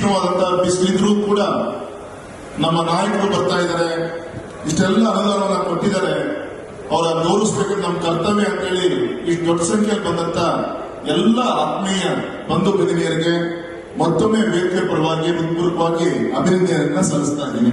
ತೀಕ್ಷ್ಣವಾದಂತಹ ಬಿಸಿಲಿದ್ರೂ ಕೂಡ ನಮ್ಮ ನಾಯಕರು ಬರ್ತಾ ಇದ್ದಾರೆ. ಇಷ್ಟೆಲ್ಲ ಅನುದಾನವನ್ನ ಕೊಟ್ಟಿದ್ದಾರೆ. ಅವರ ಗೌರವಿಸ್ಬೇಕಂತ ನಮ್ಮ ಕರ್ತವ್ಯ ಅಂತ ಹೇಳಿ ಇಷ್ಟು ದೊಡ್ಡ ಸಂಖ್ಯೆಯಲ್ಲಿ ಬಂದಂತ ಎಲ್ಲ ಆತ್ಮೀಯ ಬಂಧು ಬೆನಿಯರಿಗೆ ಮತ್ತೊಮ್ಮೆ ಬೇಡಿಕೆ ಪರವಾಗಿ, ಹೃತ್ಪೂರ್ವಕವಾಗಿ ಅಭಿನಂದನೆಯನ್ನ ಸಲ್ಲಿಸ್ತಾ ಇದ್ದೀನಿ.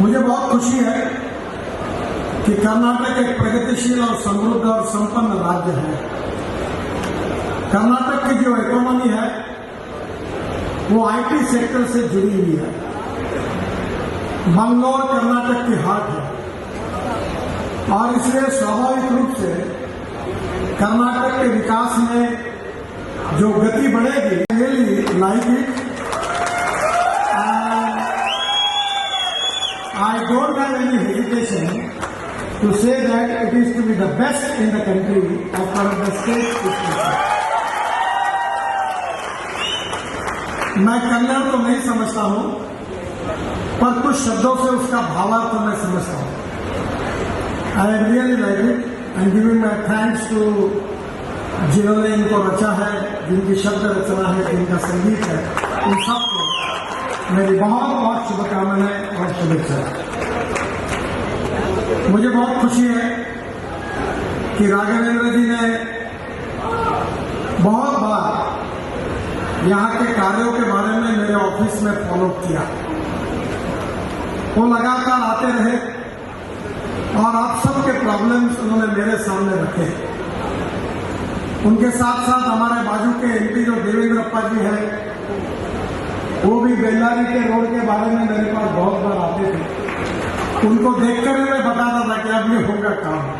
مجھے بہت خوشی ہے کہ کرناٹک ایک پرگتیشیل اور سمردھ اور سمپن راجیہ ہے۔ کرناٹک کی جو اکانومی ہے، وہ آئی ٹی سیکٹر سے جڑی ہوئی ہے۔ منگلور کرناٹک کی ہارٹ ہے۔ اور اس لیے سواوک روپ سے کرناٹک کے وکاس میں جو گتی بڑھے گی میرے لیے I don't have any hesitation to say that it is to be the best in the country as far as the state is concerned. میں کنڑ تو نہیں سمجھتا ہوں پر کچھ شبدوں سے اس کا بھاوارتھ میں سمجھتا ہوں I am really like it and giving my thanks to جنہوں نے ان کو رچا ہے جن کی شبد رچنا ہے جن کا سنگیت ہے ان سب کو میری بہت بہت شبھکامنائیں اور شبھیچھا مجھے بہت خوشی ہے کہ راگویندر جی نے بہت بار یہاں کے کاریوں کے بارے میں میرے آفس میں فالو کیا۔ وہ لگاتار آتے رہے اور آپ سب کے پرابلمس انہوں نے میرے سامنے رکھے۔ ان کے ساتھ ساتھ ہمارے بازو کے ایم پی جو دیویندرپا جی ہیں وہ بھی بیلاری کے روڈ کے بارے میں میرے پاس بہت بار آتے تھے۔ ان کو دیکھ کر میں بتاتا تھا کہ اب یہ ہوگا کام۔